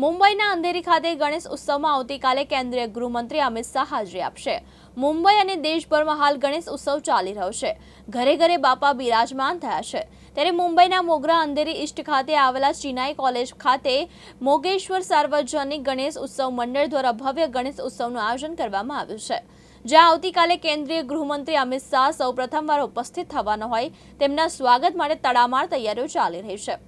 મુંબઈના અંધેરી ખાતે ગણેશ ઉત્સવમાં આવતીકાલે કેન્દ્રીય ગૃહમંત્રી અમિત શાહ હાજરી આપશે. મુંબઈ અને દેશભરમાં હાલ ગણેશ ઉત્સવ ચાલી રહ્યો છે. ઘરે ઘરે બાપા બિરાજમાન થયા છે. ત્યારે મુંબઈના મોગરા અંધેરી ઈસ્ટ ખાતે આવેલા ચિનાઈ કોલેજ ખાતે મોગેશ્વર સાર્વજનિક ગણેશ ઉત્સવ મંડળ દ્વારા ભવ્ય ગણેશ ઉત્સવનું આયોજન કરવામાં આવ્યું છે. જ્યાં આવતીકાલે કેન્દ્રીય ગૃહમંત્રી અમિત શાહ સૌ પ્રથમવાર ઉપસ્થિત થવાના હોય તેમના સ્વાગત માટે તડામાર તૈયારીઓ ચાલી રહી છે.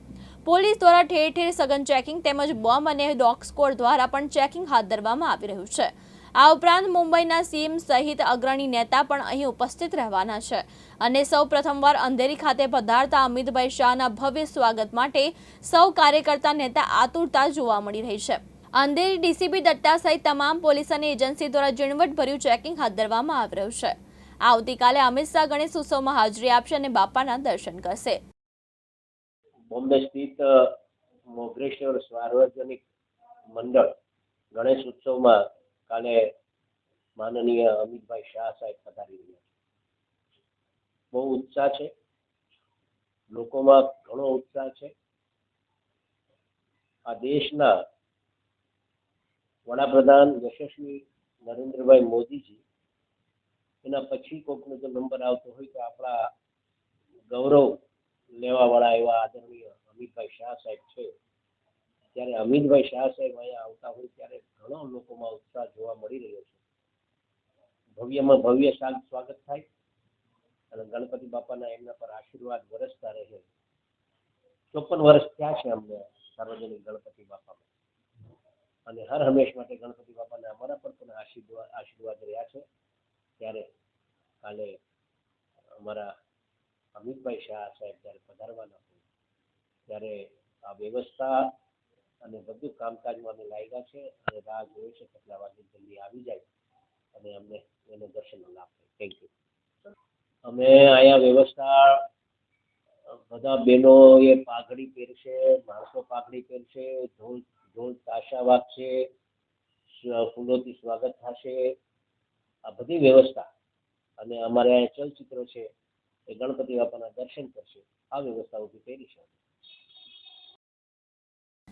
પોલીસ દ્વારા ઠેર ઠેર સઘન ચેકિંગ તેમજ બોમ્બ અને ડોગ સ્કોડ દ્વારા પણ ચેકિંગ હાથ ધરવામાં આવી રહ્યું છે. આ ઉપરાંત મુંબઈના સીએમ સહિત અગ્રણી નેતા પણ અહીં ઉપસ્થિત રહેવાના છે. અને સૌ પ્રથમવાર અંધેરી ખાતે પધારતા અમિતભાઈ શાહના ભવ્ય સ્વાગત માટે સૌ કાર્યકર્તા નેતા આતુરતા જોવા મળી રહી છે. અંધેરી ડીસીપી દત્તા સહિત તમામ પોલીસ અને એજન્સી દ્વારા ઝીણવટભર્યું ચેકિંગ હાથ ધરવામાં આવી રહ્યું છે. આવતીકાલે અમિત શાહ ગણેશ ઉત્સવમાં હાજરી આપશે અને બાપાના દર્શન કરશે. બોમ્બે સ્થિત મોગરેશ્વર સાર્વજનિક મંડળ ગણેશ ઉત્સવમાં કાલે માનનીય અમિતભાઈ શાહ સાહેબ પધારી રહ્યા છે. બહુ ઉત્સાહ છે. લોકોમાં ઘણો ઉત્સાહ છે. આ દેશના વડાપ્રધાન યશસ્વી નરેન્દ્રભાઈ મોદીજી, એના પછી કોઈકનો જો નંબર આવતો હોય તો આપણા ગૌરવ લેવાવાળા એવા આદરણીય અમિતભાઈ શાહ સાહેબ છે. ત્યારે અમિતભાઈ શાહ સાહેબ અહીંયા આવતા હોય ત્યારે ઘણો લોકોમાં ઉત્સાહ જોવા મળી રહ્યો છે. ભવ્યમાં ભવ્ય શાંત સ્વાગત થાય અને ગણપતિ બાપાના એમના પર આશીર્વાદ વરસતા રહે. ચોપન વર્ષ થયા છે અમને સાર્વજનિક ગણપતિ બાપામાં. અને હર હંમેશ માટે ગણપતિ બાપાને અમારા પર પણ આશીર્વાદ આશીર્વાદ રહ્યા છે. ત્યારે કાલે અમારા અમિતભાઈ શાહ સાહેબ જ્યારે પધારવાના ત્યારે આ વ્યવસ્થા અને બધું કામકાજમાં અમે લાગ્યા છે અને રાહ જોઈએ છે કેટલા વાગે જલ્દી આવી જાય અને અમને એનો દર્શનનો લાભ થેન્ક યુ અમે અહીંયા વ્યવસ્થા, બધા બહેનોએ પાઘડી પહેરશે, માણસો પાઘડી પહેરશે ઢોલ ઢોલ તાશા વાગશે ફૂલોથી સ્વાગત થશે. આ બધી વ્યવસ્થા અને અમારે અહીંયા ચલચિત્ર છે એ ગણપતિ બાપાના દર્શન કરશે. આ વ્યવસ્થા ઊભી કરી છે.